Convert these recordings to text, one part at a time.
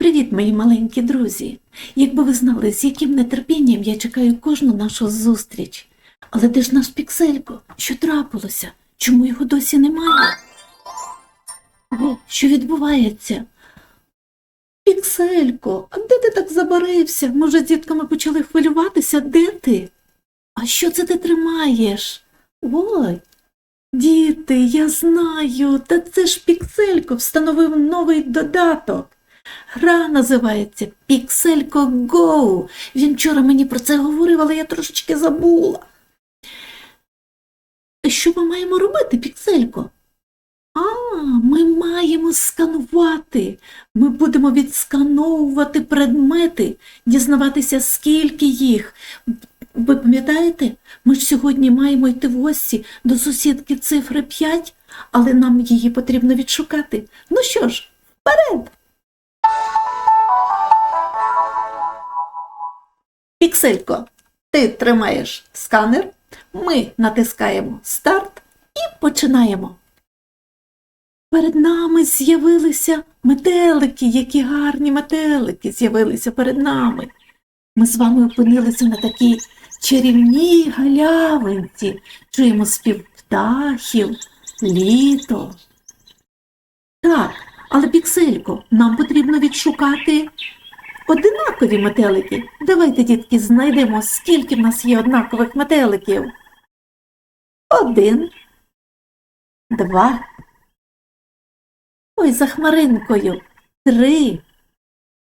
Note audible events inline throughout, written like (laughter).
Привіт, мої маленькі друзі! Якби ви знали, з яким нетерпінням я чекаю кожну нашу зустріч. Але де ж наш пікселько? Що трапилося? Чому його досі немає? О, що відбувається? Пікселько, а де ти так забарився? Може, з дітками почали хвилюватися? Де ти? А що це ти тримаєш? Ой, діти, я знаю, та це ж пікселько встановив новий додаток. Гра називається Пікселько Go. Він вчора мені про це говорив, але я трошечки забула. Що ми маємо робити, Пікселько? А, ми маємо сканувати. Ми будемо відскановувати предмети, дізнаватися, скільки їх. Ви пам'ятаєте, ми ж сьогодні маємо йти в гості до сусідки цифри 5, але нам її потрібно відшукати. Ну що ж, вперед! Пікселько, ти тримаєш сканер, ми натискаємо старт і починаємо. Перед нами з'явилися метелики, які гарні метелики з'явилися перед нами. Ми з вами опинилися на такій чарівній галявинці, чуємо спів птахів, літо. Так, але пікселько, нам потрібно відшукати одинакові метелики. Давайте, дітки, знайдемо, скільки в нас є однакових метеликів. Один, два. Ой, за хмаринкою. Три.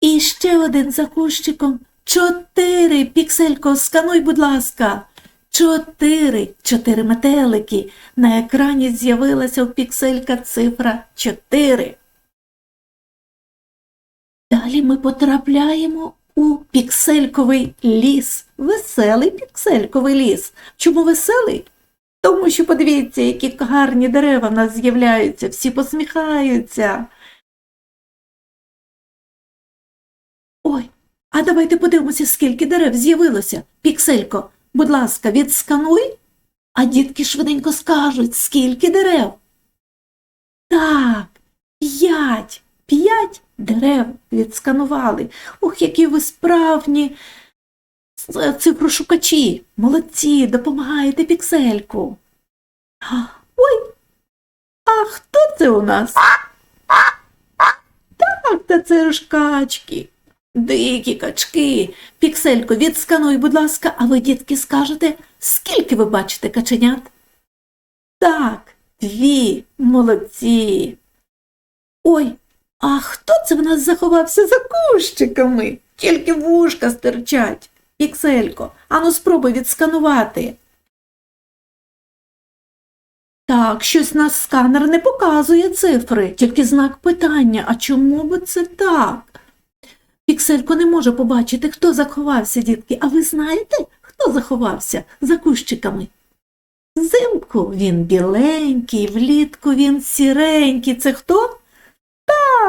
І ще один за кущиком. Чотири. Пікселько, скануй, будь ласка. Чотири. Чотири метелики. На екрані з'явилася у пікселька цифра чотири. Далі ми потрапляємо у піксельковий ліс. Веселий піксельковий ліс. Чому веселий? Тому що подивіться, які гарні дерева в нас з'являються, всі посміхаються. Ой, а давайте подивимося, скільки дерев з'явилося. Пікселько, будь ласка, відскануй, а дітки швиденько скажуть, скільки дерев. Так, п'ять. П'ять дерев відсканували. Ох, які ви справні цифрошукачі. Молодці, допомагаєте піксельку. Ой, а хто це у нас? Так, та це ж качки. Дикі качки. Пікселько, відскануй, будь ласка, а ви, дітки, скажете, скільки ви бачите каченят? Так, дві, молодці. Ой, а хто це в нас заховався за кущиками? Тільки вушка стирчать. Пікселько, ану спробуй відсканувати. Так, щось наш сканер не показує цифри, тільки знак питання. А чому би це так? Пікселько не може побачити, хто заховався, дітки. А ви знаєте, хто заховався за кущиками? Взимку він біленький, влітку він сіренький. Це хто?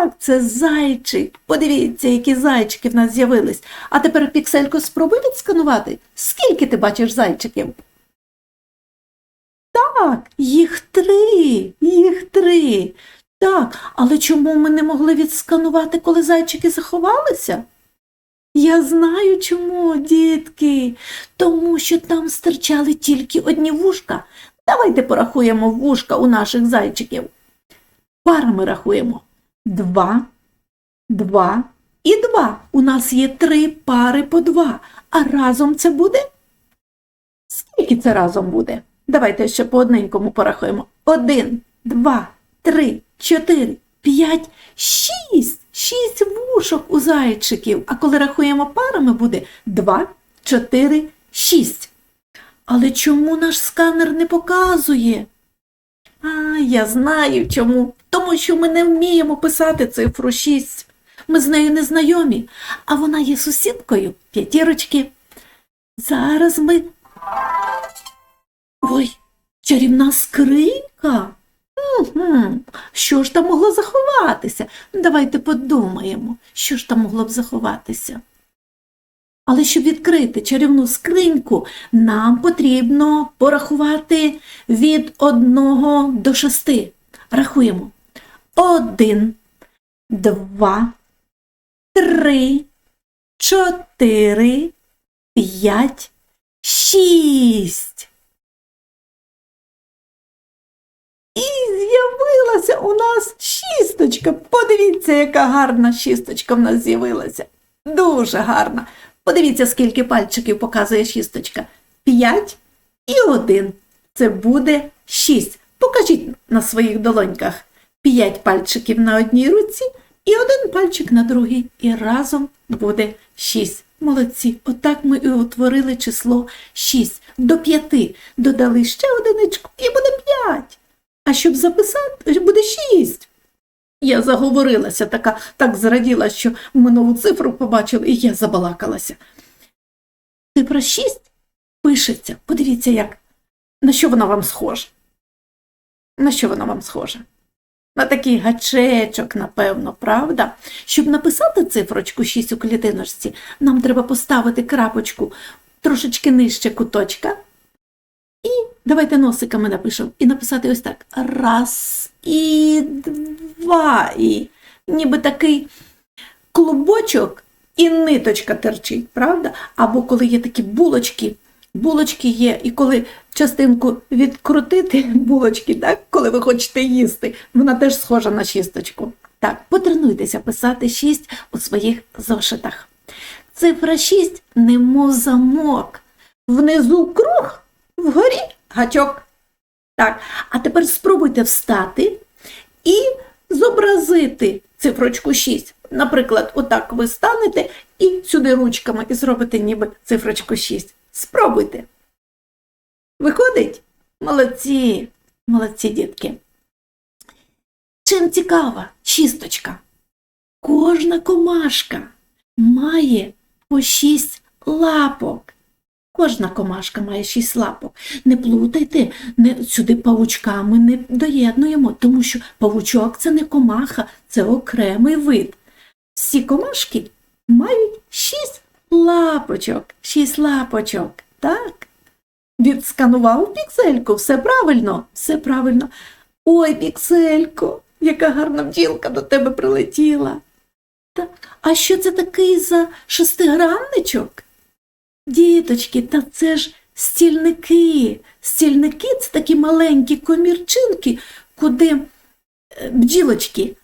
Так, це зайчик. Подивіться, які зайчики в нас з'явились. А тепер, Пікселько, спробуй відсканувати. Скільки ти бачиш зайчиків? Так, їх три, їх три. Так, але чому ми не могли відсканувати, коли зайчики заховалися? Я знаю чому, дітки, тому що там стирчали тільки одні вушка. Давайте порахуємо вушка у наших зайчиків. Парами рахуємо. Два, два і два. У нас є три пари по два. А разом це буде? Скільки це разом буде? Давайте ще по одненькому порахуємо. Один, два, три, чотири, п'ять, шість. Шість вушок у зайчиків. А коли рахуємо парами, буде два, чотири, шість. Але чому наш сканер не показує? А, я знаю чому. Тому що ми не вміємо писати цифру 6. Ми з нею не знайомі, а вона є сусідкою п'ятірочки. Зараз ми. Ой, чарівна скринька. Угу. Що ж там могло заховатися? Давайте подумаємо, що ж там могло б заховатися. Але щоб відкрити чарівну скриньку, нам потрібно порахувати від одного до шести. Рахуємо. Один, два, три, чотири, п'ять, шість. І з'явилася у нас шісточка. Подивіться, яка гарна шісточка в нас з'явилася. Дуже гарна. Подивіться, скільки пальчиків показує шісточка. П'ять і один. Це буде шість. Покажіть на своїх долоньках. П'ять пальчиків на одній руці і один пальчик на другій. І разом буде шість. Молодці. Отак ми і утворили число шість. До п'яти додали ще одиничку і буде п'ять. А щоб записати, буде шість. Я заговорилася, така, так зраділа, що ми нову цифру побачили, і я забалакалася. Цифра 6 пишеться. Подивіться, як. На що вона вам схожа? На що вона вам схожа? На такий гачечок, напевно, правда? Щоб написати цифрочку 6 у клітиночці, нам треба поставити крапочку трошечки нижче куточка. І давайте носиками напишемо. І написати ось так. Раз і два. І ніби такий клубочок і ниточка терчить, правда? Або коли є такі булочки, булочки є, і коли частинку відкрутити (laughs) булочки, так, коли ви хочете їсти, вона теж схожа на шісточку. Так, потренуйтеся писати шість у своїх зошитах. Цифра 6 немов замок. Внизу круг, вгорі гачок. Так, а тепер спробуйте встати і зобразити цифрочку 6. Наприклад, отак ви станете і сюди ручками і зробите ніби цифрочку 6. Спробуйте. Виходить? Молодці, молодці дітки. Чим цікава шісточка? Кожна комашка має по шість лапок. Кожна комашка має шість лапок. Не плутайте, не, сюди павучками не доєднуємо, тому що павучок це не комаха, це окремий вид. Всі комашки мають шість лапочок, шість лапочок. Так? Відсканував піксельку, все правильно, все правильно. Ой, пікселько, яка гарна бджілка до тебе прилетіла. Так, а що це такий за шестигранничок? Діточки, та це ж стільники. Стільники це такі маленькі комірчинки, куди е, бджілочки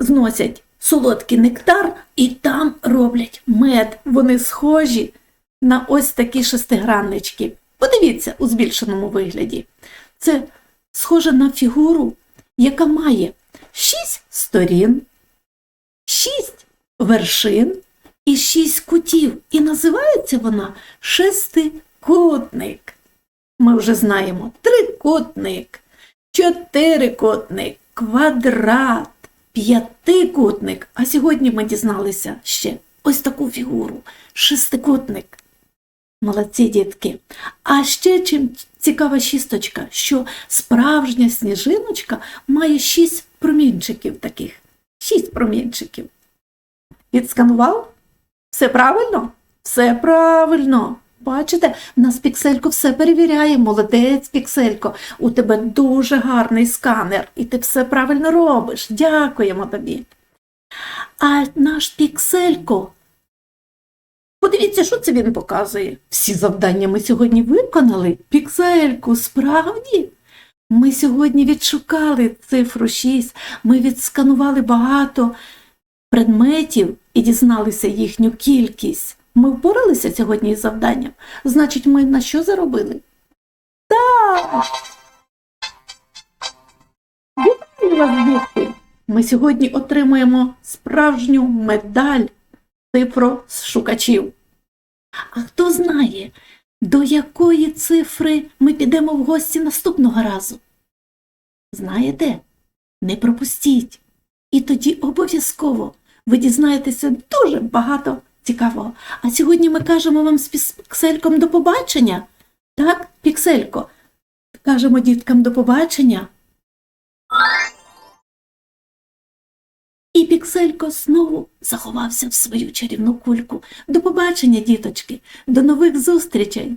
зносять солодкий нектар і там роблять мед. Вони схожі на ось такі шестиграннички. Подивіться у збільшеному вигляді. Це схоже на фігуру, яка має шість сторін, шість вершин і шість кутів. І називається вона шестикутник. Ми вже знаємо трикутник, чотирикутник, квадрат, п'ятикутник. А сьогодні ми дізналися ще ось таку фігуру шестикутник. Молодці дітки. А ще чим цікава шісточка, що справжня сніжиночка має шість промінчиків таких. Шість промінчиків. Відсканував? Все правильно? Все правильно. Бачите, в нас пікселько все перевіряє. Молодець, пікселько. У тебе дуже гарний сканер, і ти все правильно робиш. Дякуємо тобі. А наш пікселько. Подивіться, що це він показує. Всі завдання ми сьогодні виконали. Піксельку, справді. Ми сьогодні відшукали цифру 6, ми відсканували багато предметів і дізналися їхню кількість. Ми впоралися сьогодні із завданням. Значить, ми на що заробили? Так! Вітаю вас, дітки! Ми сьогодні отримуємо справжню медаль цифрошукачів. А хто знає, до якої цифри ми підемо в гості наступного разу? Знаєте? Не пропустіть. І тоді обов'язково ви дізнаєтеся дуже багато цікавого. А сьогодні ми кажемо вам з піксельком до побачення. Так, пікселько? Кажемо діткам до побачення. І пікселько знову заховався в свою чарівну кульку. До побачення, діточки, до нових зустрічей!